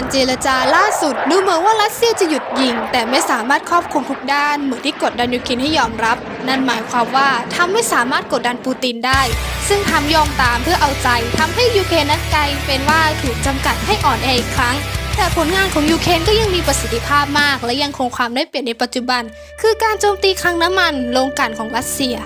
การเจรจาล่าสุดดูเหมือนว่ารัสเซียจะหยุดยิง แต่ไม่สามารถครอบคลุมทุกด้านเหมือนที่กดดันยูเครนให้ยอมรับ นั่นหมายความว่าทำไม่สามารถกดดันปูตินได้ ซึ่งทำยอมตามเพื่อเอาใจทำให้ยูเครนนั้นกลายเป็นว่าถูกจำกัดให้อ่อนแออีกครั้งแต่ผลงานของยูเครนก็ยังมีประสิทธิภาพมาก และยังคงความได้เปรียบในปัจจุบัน คือการโจมตีคลังน้ำมันโรงกลั่นของรัสเซีย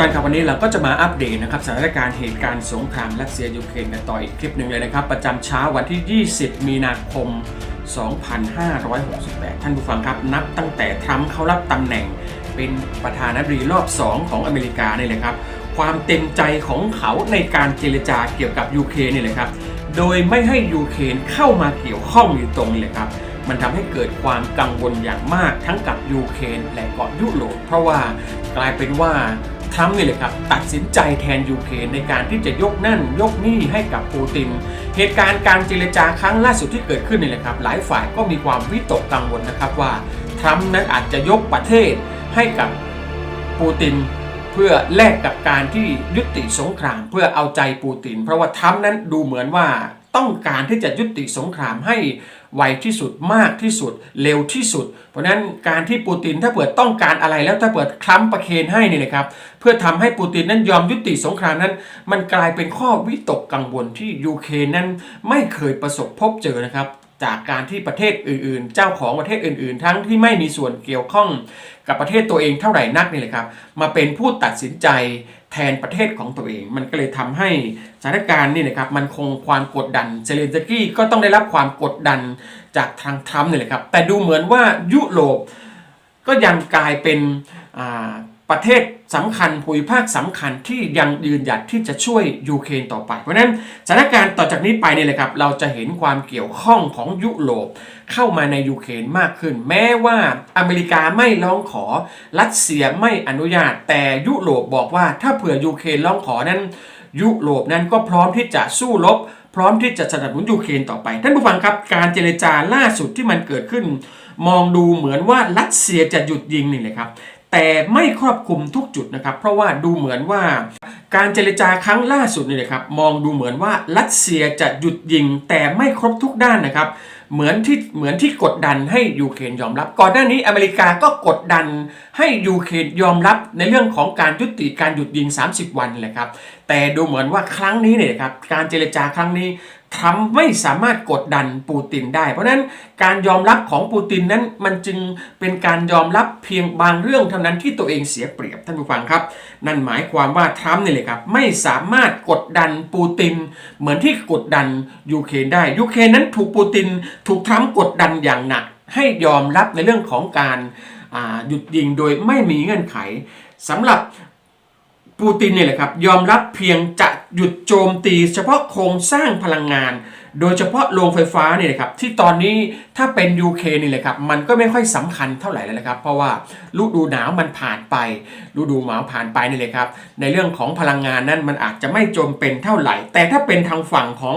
ท่านครับวันนี้เราก็จะมาอัปเดตนะครับสถานการณ์เหตุการณ์สงครามรัสเซียยูเครนกันต่ออีกคลิปหนึ่งเลยนะครับ ประจำเช้าวันที่ 20 มีนาคม 2568 ท่านผู้ฟังครับ นับตั้งแต่ทรัมป์เขารับตำแหน่ง เป็นประธานาธิบดีรอบ 2 ของอเมริกานี่เลยครับ ความเต็มใจของเขาในการเจรจาเกี่ยวกับยูเครนนี่เลยครับ โดยไม่ให้ยูเครนเข้ามาเกี่ยวข้องอยู่ตรงนี้เลยครับมันทำให้เกิดความกังวลอย่างมากทั้งกับยูเครนและเกาะยุโรปเพราะว่ากลายเป็นว่า ทรัมป์นี่เลยครับ ตัดสินใจแทนยูเครนในการที่จะยกนั่นยกนี่ให้กับปูติน เหตุการณ์การเจรจาครั้งล่าสุดที่เกิดขึ้นนี่แหละครับ หลายฝ่ายก็มีความวิตกกังวลนะครับว่าทรัมป์นั้นอาจจะยกประเทศให้กับปูตินเพื่อแลกกับการที่ยุติสงครามเพื่อเอาใจปูติน เพราะว่าทรัมป์นั้นดูเหมือนว่าต้องการที่จะยุติสงครามให้ ไวที่สุดมากที่สุด เร็วที่สุด เพราะนั้นการที่ปูตินถ้าเปิดต้องการอะไรแล้วถ้าเปิดคลัมป์ประเคนให้นี่นะครับ เพื่อทำให้ปูตินนั้นยอมยุติสงครามนั้น มันกลายเป็นข้อวิตกกังวลที่ยูเครนนั้นไม่เคยประสบพบเจอนะครับจากการที่ประเทศอื่นๆ เจ้าของประเทศอื่นๆ ทั้งที่ไม่มีส่วนเกี่ยวข้องกับประเทศตัวเองเท่าไหร่นักนี่แหละครับ มาเป็นผู้ตัดสินใจ แทนประเทศของตัวเอง มันก็เลยทำให้สถานการณ์นี่นะครับมันคงความกดดันเซเลนสกี้ก็ต้องได้รับความกดดันจากทางทรัมป์นี่แหละครับแต่ดูเหมือนว่ายุโรปก็ยังกลายเป็นอ่า ประเทศสำคัญภูมิภาคสำคัญที่ยังยืนหยัดที่จะช่วยยูเครนต่อไป เพราะนั้นสถานการณ์ต่อจากนี้ไปเนี่ยเลยครับ เราจะเห็นความเกี่ยวข้องของยุโรปเข้ามาในยูเครนมากขึ้น แม้ว่าอเมริกาไม่ร้องขอรัสเซียไม่อนุญาต แต่ยุโรปบอกว่าถ้าเผื่อยูเครนร้องขอนั้น ยุโรปนั้นก็พร้อมที่จะสู้รบ พร้อมที่จะสนับสนุนยูเครนต่อไป ท่านผู้ฟังครับการเจรจาล่าสุดที่มันเกิดขึ้น มองดูเหมือนว่ารัสเซียจะหยุดยิงนี่เลยครับ แต่ไม่ครอบคลุมทุกจุดนะครับ เพราะว่าดูเหมือนว่า การเจรจาครั้งล่าสุดนี่นะครับ มองดูเหมือนว่ารัสเซียจะหยุดยิง แต่ไม่ครบทุกด้านนะครับ เหมือนที่เหมือนที่กดดันให้ยูเครนยอมรับ ก่อนหน้านี้อเมริกาก็กดดันให้ยูเครนยอมรับในเรื่องของการยุติการหยุดยิง 30 วันนี่แหละครับ แต่ดูเหมือนว่าครั้งนี้เนี่ยครับการเจรจาครั้งนี้ ทรัมป์ไม่สามารถกดดันปูตินได้ เพราะนั้นการยอมรับของปูตินนั้นมันจึงเป็นการยอมรับเพียงบางเรื่องเท่านั้นที่ตัวเองเสียเปรียบท่านผู้ฟังครับ นั่นหมายความว่าทรัมป์นี่เลยครับไม่สามารถกดดันปูติน เหมือนที่กดดันยูเครนได้ยูเครนนั้นถูกปูตินถูกทรัมป์กดดันอย่างหนัก ให้ยอมรับในเรื่องของการหยุดยิงโดยไม่มีเงื่อนไขสำหรับปูตินเนี่ยแหละครับยอมรับเพียงจะ หยุดโจมตีเฉพาะโครงสร้างพลังงาน โดยเฉพาะโรงไฟฟ้าเนี่ยนะครับที่ตอนนี้ถ้าเป็นยูเคนี่แหละครับมันก็ไม่ค่อยสำคัญเท่าไหร่แล้วนะครับ เพราะว่าฤดูหนาวมันผ่านไปฤดูหนาวผ่านไปนี่เลยครับในเรื่องของพลังงานนั้นมันอาจจะไม่จมเป็นเท่าไหร่ แต่ถ้าเป็นทางฝั่งของ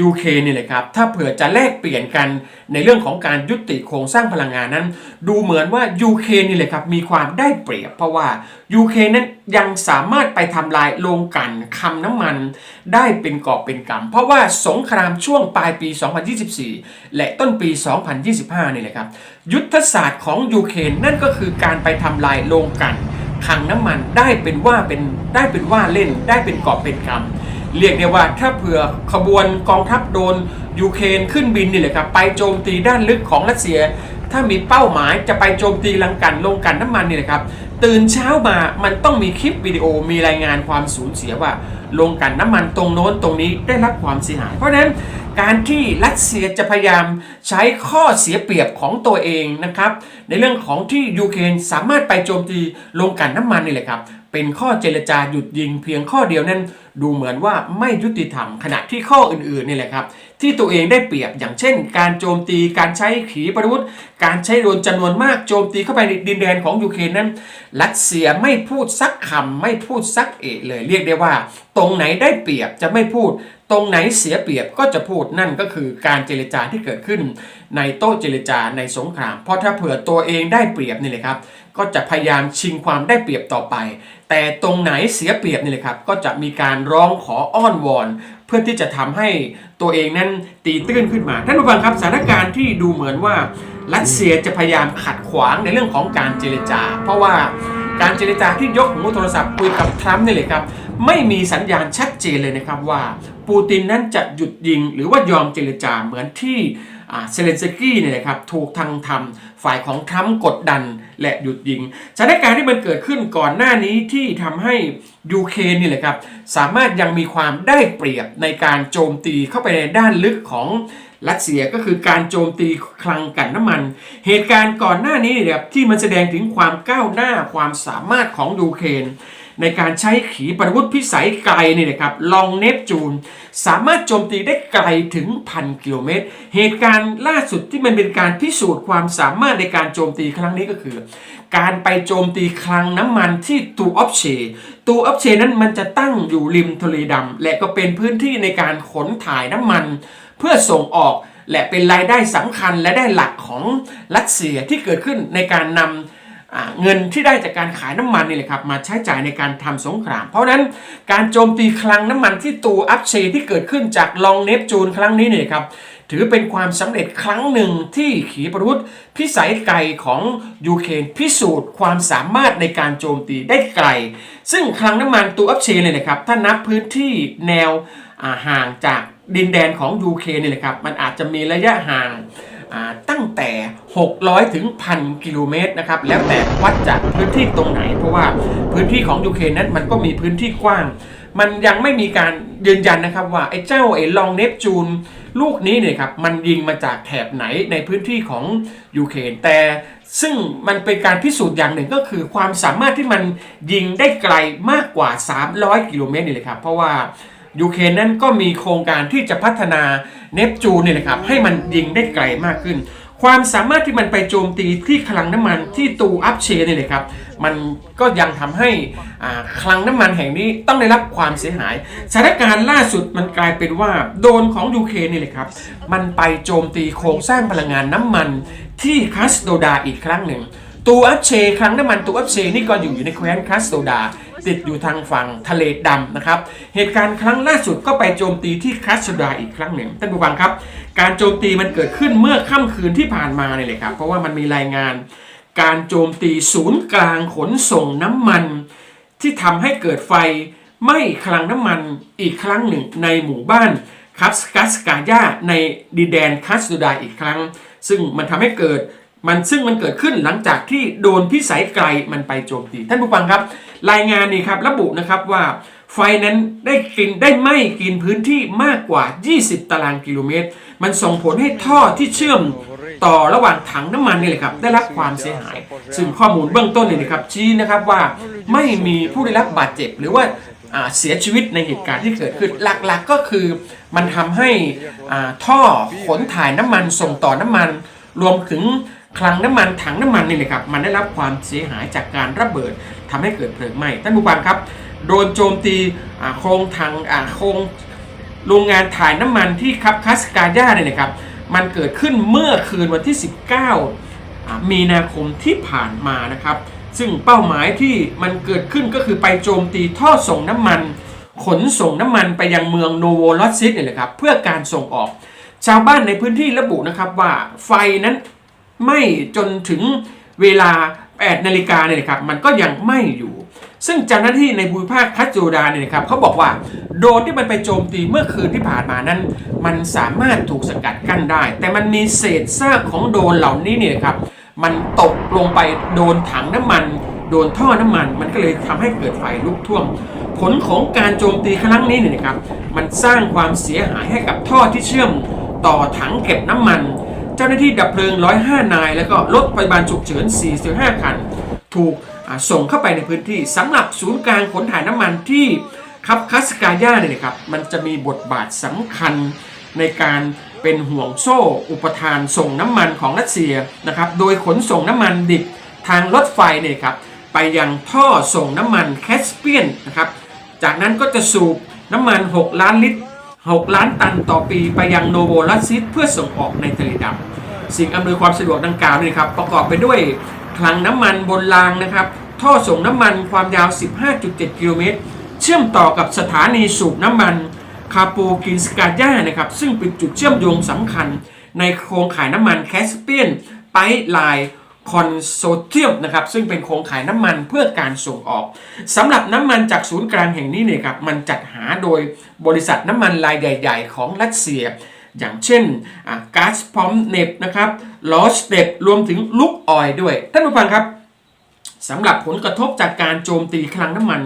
ยูเคนี่เลยครับถ้าเผื่อจะแลกเปลี่ยนกันในเรื่องของการยุติโครงสร้างพลังงานนั้น ดูเหมือนว่ายูเคนี่เลยครับมีความได้เปรียบเพราะว่ายูเคนั้นยังสามารถไปทำลายโรงกลั่นคำน้ำมันได้เป็นกอบเป็นกำเพราะว่าสงครามช่วงปลายปี 2024 และต้นปี 2025นี่แหละครับยุทธศาสตร์ของยูเครนนั่นก็คือการไปทำลายโรงกลั่นคังน้ำมันได้เป็นว่าเป็นได้เป็นว่าเล่นได้เป็นกอบเป็นกำ เรียกได้ว่าถ้าเผื่อขบวนกองทัพโดนยูเครนขึ้นบินนี่แหละครับไปโจมตีด้านลึกของรัสเซีย ถ้ามีเป้าหมายจะไปโจมตีลังกันลงกันน้ำมันนี่แหละครับตื่นเช้ามามันต้องมีคลิปวิดีโอมีรายงานความสูญเสียว่า ลงกันน้ำมันตรงโน้นตรงนี้ได้รับความเสียหาย เพราะฉะนั้นการที่รัสเซียจะพยายามใช้ข้อเสียเปรียบของตัวเองนะครับ ในเรื่องของที่ยูเครนสามารถไปโจมตีลงกันน้ำมันนี่แหละครับ เป็นข้อเจรจาหยุดยิงเพียงข้อเดียวนั้น ดูเหมือนว่าไม่ยุติธรรมขณะที่ข้ออื่นๆนี่แหละครับ ที่ตัวเองได้เปรียบอย่างเช่น การโจมตีการใช้ขีปนาวุธ การใช้โดรนจำนวนมากโจมตีเข้าไปในดินแดนของยูเครนนั้น รัสเซียไม่พูดสักคำไม่พูดสักเอะเลย เรียกได้ว่า ตรงไหนได้เปรียบจะไม่พูด ตรงไหนเสียเปรียบก็จะพูดนั่นก็คือการเจรจาที่เกิดขึ้น ในโต๊ะเจรจาในสงคราม เพราะถ้าเผื่อตัวเองได้เปรียบนี่เลยครับ ก็จะพยายามชิงความได้เปรียบต่อไป แต่ตรงไหนเสียเปรียบนี่เลยครับ ก็จะมีการร้องขออ้อนวอน เพื่อที่จะทำให้ตัวเองนั้นตีตื้นขึ้นมา ท่านผู้ฟังครับสถานการณ์ที่ดูเหมือนว่ารัสเซียจะพยายามขัดขวางในเรื่องของการเจรจา เพราะว่าการเจรจาที่ยกหูโทรศัพท์คุยกับทรัมป์นี่เลยครับไม่มีสัญญาณชัดเจนเลยนะครับว่า ปูตินนั้นจะหยุดยิง หรือว่ายอมเจรจาเหมือนที่เซเลนสกี้เนี่ยนะครับถูกทางทำ ฝ่ายของทรัมป์กดดันและหยุดยิงสถานการณ์ที่มันเกิดขึ้นก่อนหน้านี้ที่ทำให้ยูเครนนี่แหละครับสามารถยังมีความได้เปรียบในการโจมตีเข้าไปในด้านลึกของรัสเซียก็คือการโจมตีคลังกันน้ำมัน เหตุการณ์ก่อนหน้านี้เนี่ยครับที่มันแสดงถึงความก้าวหน้าความสามารถของยูเครน ในการใช้ขีปนาวุธพิสัยไกลนี่นะครับลองเนปจูน สามารถโจมตีได้ไกลถึงพันกิโลเมตร เหตุการณ์ล่าสุดที่มันเป็นการพิสูจน์ความสามารถในการโจมตีครั้งนี้ก็คือ การไปโจมตีคลังน้ำมันที่ตูออฟเชตูออฟเชนั้นมันจะตั้งอยู่ริมทะเลดำและก็เป็นพื้นที่ในการขนถ่ายน้ำมัน เพื่อส่งออกและเป็นรายได้สำคัญและได้หลักของรัสเซียที่เกิดขึ้นในการนำอ่า เงินที่ได้จากการขายน้ำมันนี่แหละครับมาใช้จ่ายในการทำสงคราม เพราะฉะนั้นการโจมตีคลังน้ำมันที่ตูอัพเชที่เกิดขึ้นจากลองเนปจูนครั้งนี้เนี่ยครับถือเป็นความสำเร็จครั้งหนึ่งที่ขีปนาวุธพิสัยไกลของยูเครนพิสูจน์ความสามารถในการโจมตีได้ไกล ซึ่งคลังน้ำมันตูอัพเชเนี่ยนะครับถ้านับพื้นที่แนวห่างจากดินแดนของยูเครนเนี่ยนะครับมันอาจจะมีระยะห่าง ตั้งแต่ 600 ถึง 1,000 กิโลเมตรนะครับ แล้วแต่วัดจากพื้นที่ตรงไหน เพราะว่าพื้นที่ของยูเครนนั้นมันก็มีพื้นที่กว้าง มันยังไม่มีการยืนยันนะครับว่าไอ้เจ้าไอ้ลองเนปจูนลูกนี้เนี่ยครับมันยิงมาจากแถบไหนในพื้นที่ของยูเครนแต่ซึ่งมันเป็นการพิสูจน์อย่างหนึ่งก็คือความสามารถที่มันยิงได้ไกลมากกว่า 300 กิโลเมตรนี่เลยครับเพราะว่า ยูเครนนั้นก็มีโครงการที่จะพัฒนาเนปจูนเนี่ยนะครับให้มันยิงได้ไกลมากขึ้น ความสามารถที่มันไปโจมตีที่คลังน้ำมันที่ตูอัพเชเนี่ยเลยครับมันก็ยังทำให้คลังน้ำมันแห่งนี้ต้องได้รับความเสียหายสถานการณ์ล่าสุดมันกลายเป็นว่าโดนของยูเครนนี่เลยครับมันไปโจมตีโครงสร้างพลังงานน้ำมันที่คัสโดดาอีกครั้งหนึ่งตูอัพเชครั้งน้ำมันตูอัพเชนี่ก็อยู่อยู่ในแคว้นคาสโตดา ติดอยู่ทางฝั่งทะเลดำนะครับ เหตุการณ์ครั้งล่าสุดก็ไปโจมตีที่คาสดาอีกครั้งหนึ่งท่านผู้ฟังครับ การโจมตีมันเกิดขึ้นเมื่อค่ำคืนที่ผ่านมาเนี่ยเลยครับ เพราะว่ามันมีรายงาน การโจมตีศูนย์กลางขนส่งน้ำมัน ที่ทำให้เกิดไฟไหม้คลังน้ำมันอีกครั้งหนึ่งในหมู่บ้านคัสกัสกายาในดินแดนคัสดาอีกครั้ง ซึ่งมันทำให้เกิด มันซึ่งมันเกิดขึ้นหลังจากที่โดนพิสัยไกลมันไปโจมตี ท่านผู้ฟังครับ รายงานนี่ครับระบุนะครับว่าไฟนั้นได้กินได้ไหม้กินพื้นที่มากกว่า 20 ตารางกิโลเมตร มันส่งผลให้ท่อที่เชื่อมต่อระหว่างถังน้ำมันนี่แหละครับได้รับความเสียหาย ซึ่งข้อมูลเบื้องต้นนี่นะครับชี้นะครับว่าไม่มีผู้ได้รับบาดเจ็บหรือว่าเสียชีวิตในเหตุการณ์ที่เกิดขึ้นหลักๆก็คือมันทำให้ท่อขนถ่ายน้ำมันส่งต่อน้ำมัน รวมถึง คลังน้ำมันถังน้ำมันนี่เลยครับมันได้รับความเสียหายจากการระเบิดทำให้เกิดเพลิงไหม้ท่านผู้ฟังครับโดนโจมตีโครงถังโครงโรงงานถ่ายน้ำมันที่คับคัสกาย่าเนี่ยนะครับมันเกิดขึ้นเมื่อคืนวันที่ 19อ่ามีนาคมที่ผ่านมานะครับ ซึ่งเป้าหมายที่มันเกิดขึ้นก็คือไปโจมตีท่อส่งน้ำมัน ขนส่งน้ำมันไปยังเมืองโนโวลอสซิสเนี่ยแหละครับเพื่อการส่งออก ชาวบ้านในพื้นที่ระบุนะครับว่าไฟนั้น ไหม้จนถึงเวลา 8 นาฬิกาเนี่ยนะครับมันก็ยังไหม้อยู่ ซึ่งเจ้าหน้าที่ในภูมิภาคคัจโจดาเนี่ยนะครับเขาบอกว่าโดรนที่มันไปโจมตีเมื่อคืนที่ผ่านมานั้น มันสามารถถูกสกัดกั้นได้ แต่มันมีเศษซากของโดรนเหล่านี้เนี่ยครับมันตกลงไปโดนถังน้ำมันโดนท่อน้ำมัน มันก็เลยทำให้เกิดไฟลุกท่วม ผลของการโจมตีครั้งนี้เนี่ยนะครับ มันสร้างความเสียหายให้กับท่อที่เชื่อมต่อถังเก็บน้ำมัน จ้าหน้าที่ดับเพลิง 105 นาย แล้วก็รถพยาบาลฉุกเฉิน 45 คัน ถูกส่งเข้าไปในพื้นที่สำหรับศูนย์กลางขนถ่ายน้ำมันที่คับคัสกาย่าเนี่ยนะครับมันจะมีบทบาทสำคัญในการเป็นห่วงโซ่ อุปทานส่งน้ำมันของรัสเซียนะครับโดยขนส่งน้ำมันดิบทางรถไฟเนี่ยครับไปยังท่อส่งน้ำมันแคสเปียนนะครับจากนั้นก็จะสูบน้ำมัน 6 ล้านลิตร 6 ล้านตันต่อปีไปยังโนโวลัสซิสเพื่อส่งออกในทะเลดำสิ่งอำนวยความสะดวกดังกล่าวนี่ครับประกอบไปด้วยคลังน้ำมันบนรางนะครับ ท่อส่งน้ำมันความยาว 15.7 กิโลเมตร เชื่อมต่อกับสถานีสูบน้ำมันคาปูกินสกาย่านะครับซึ่งเป็นจุดเชื่อมโยงสำคัญในโครงข่ายน้ำมันแคสเปียนไปไลน์ คอนโซเทียมนะครับซึ่งเป็นโครงข่ายน้ำมันเพื่อการส่งออกสำหรับน้ำมันจากศูนย์กลางแห่งนี้เนี่ยครับมันจัดหาโดยบริษัทน้ำมันรายใหญ่ ๆ ของรัสเซีย อย่างเช่นก๊าซพอมเนบนะครับลอสเตปรวมถึงลุกออยด้วย ท่านผู้ฟังครับสำหรับผลกระทบจากการโจมตีคลังน้ำมัน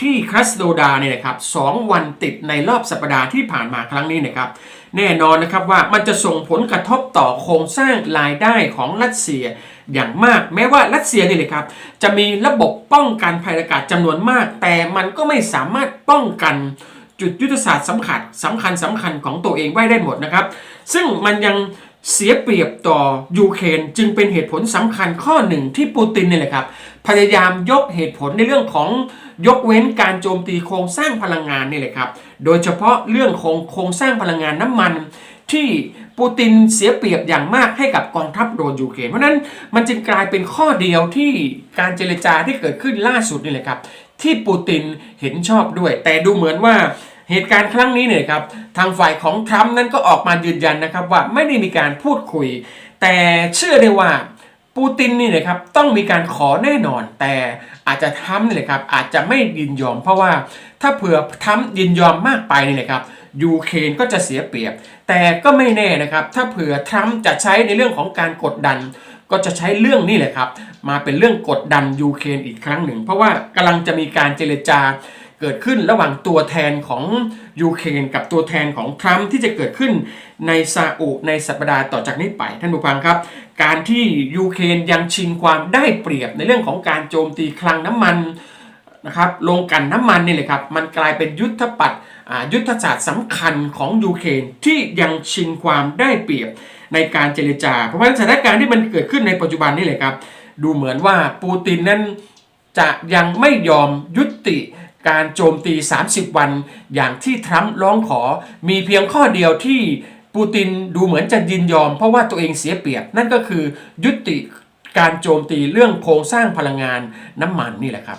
ที่ครัสโดดาเนี่ยนะครับสองวันติดในรอบสัปดาห์ที่ผ่านมาครั้งนี้นะครับ แน่นอนนะครับว่ามันจะส่งผลกระทบต่อโครงสร้างรายได้ของรัสเซีย อย่างมาก แม้ว่ารัสเซียนี่เลยครับจะมีระบบป้องกันภัยอากาศจำนวนมาก แต่มันก็ไม่สามารถป้องกันจุดยุทธศาสตร์สำคัญสำคัญสำคัญของตัวเองไว้ได้หมดนะครับ ซึ่งมันยังเสียเปรียบต่อยูเครนจึงเป็นเหตุผลสำคัญข้อหนึ่งที่ปูตินนี่แหละครับ พยายามยกเหตุผลในเรื่องของยกเว้นการโจมตีโครงสร้างพลังงานนี่แหละครับ โดยเฉพาะเรื่องของโครงสร้างพลังงานน้ำมันที่ ปูตินเสียเปรียบอย่างมากให้กับกองทัพโดนยูเครนเพราะนั้นมันจึงกลายเป็นข้อเดียวที่การเจรจาที่เกิดขึ้นล่าสุดนี่แหละครับ ที่ปูตินเห็นชอบด้วย แต่ดูเหมือนว่าเหตุการณ์ครั้งนี้เนี่ยครับทางฝ่ายของทรัมป์นั้นก็ออกมายืนยันนะครับว่าไม่ได้มีการพูดคุย แต่เชื่อได้ว่าปูตินนี่นะครับต้องมีการขอแน่นอน แต่อาจจะทำนี่แหละครับอาจจะไม่ยินยอม เพราะว่าถ้าเผื่อทำยินยอมมากไปนี่นะครับยูเครนก็จะเสียเปรียบ แต่ก็ไม่แน่นะครับ ถ้าเผื่อทรัมป์จะใช้ในเรื่องของการกดดัน ก็จะใช้เรื่องนี้แหละครับ มาเป็นเรื่องกดดันยูเครนอีกครั้งหนึ่ง เพราะว่ากำลังจะมีการเจรจาเกิดขึ้นระหว่างตัวแทนของยูเครนกับตัวแทนของทรัมป์ที่จะเกิดขึ้นในซาอุในสัปดาห์ต่อจากนี้ไป ท่านผู้ฟังครับ การที่ยูเครนยังชิงความได้เปรียบในเรื่องของการโจมตีคลังน้ำมันนะครับลงกันน้ำมันนี่เลยครับ มันกลายเป็นยุทธปัตย์อ่า ยุทธศาสตร์สำคัญของยูเครนที่ยังชิงความได้เปรียบในการเจรจา เพราะฉะนั้นสถานการณ์ที่มันเกิดขึ้นในปัจจุบันนี่เลยครับ ดูเหมือนว่าปูตินนั้นจะยังไม่ยอมยุติการโจมตี 30 วัน อย่างที่ทรัมป์ร้องขอ มีเพียงข้อเดียวที่ปูตินดูเหมือนจะยินยอม เพราะว่าตัวเองเสียเปรียบ นั่นก็คือยุติการโจมตีเรื่องโครงสร้างพลังงานน้ำมันนี่แหละครับ